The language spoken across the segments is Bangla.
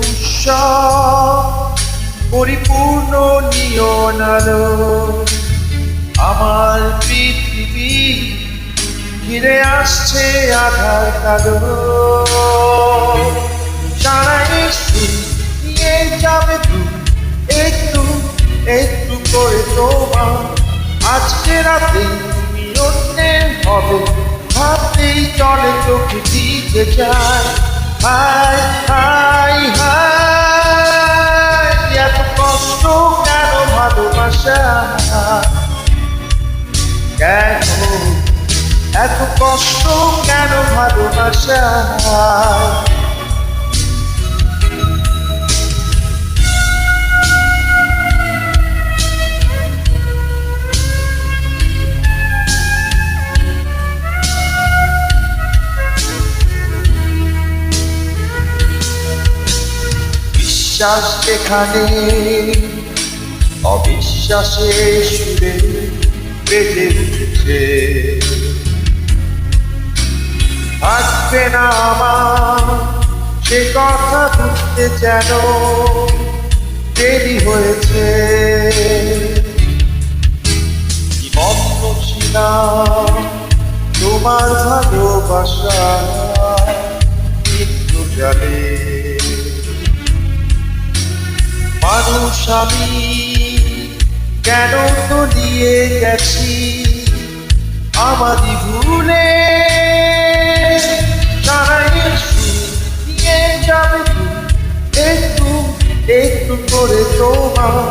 উৎসব, পরিপূর্ণ নিয়ন আমার পৃথিবী ঘিরে আসছে আধার কালো। সারা একটু নিয়ে যাবে তু একটু একটু করে তোমার। আজকে রাতে তুমি অন্যের হবে, ভাবতেই চলে চোখে দিতে যায় হাই কেন? এত কষ্ট কেন ভালোবাসা? বিশ্বাস যেখানে অবিশ্বাসের সুরে বেজে উঠছে থাকবে না আমার সে কথা বুঝতে যেন দেরি হয়েছে। তোমার ভালোবাসা কিন্তু জানে। মানুষ আমি কেন তো নিয়ে গেছি? আমাদি ভুলে সারাই নিয়ে যাবে। একটু একটু করে তোমার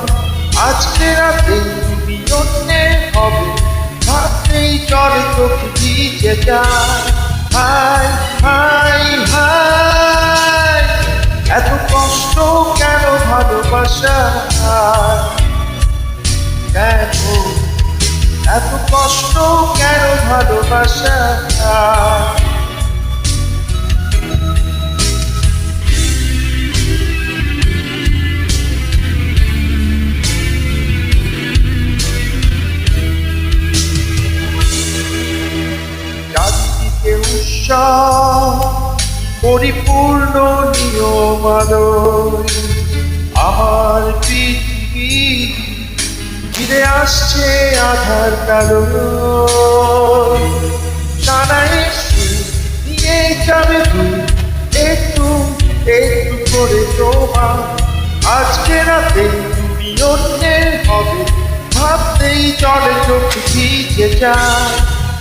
আজকে রাতে তুমি অন্যের হবে। ভাবতেই চলে চোখে দিতে যায়। হাই হাই হাই এত কষ্ট কেন ভালোবাসা? পরিপূর্ণ নিয়মালয় আমার ফিরে আসছে আধার কালো। সারাই নিয়ে যাবে একটু একটু করে তোমার। আজকে রাতে তুমি অন্যের হবে, ভাবতেই চলে চোখ ভিজে যায়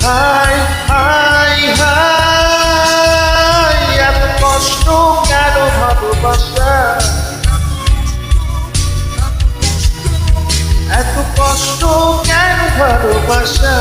হাই হাই হাই এত কষ্ট কেন ভালোবাসা? এত কষ্ট কেন ভালোবাসা?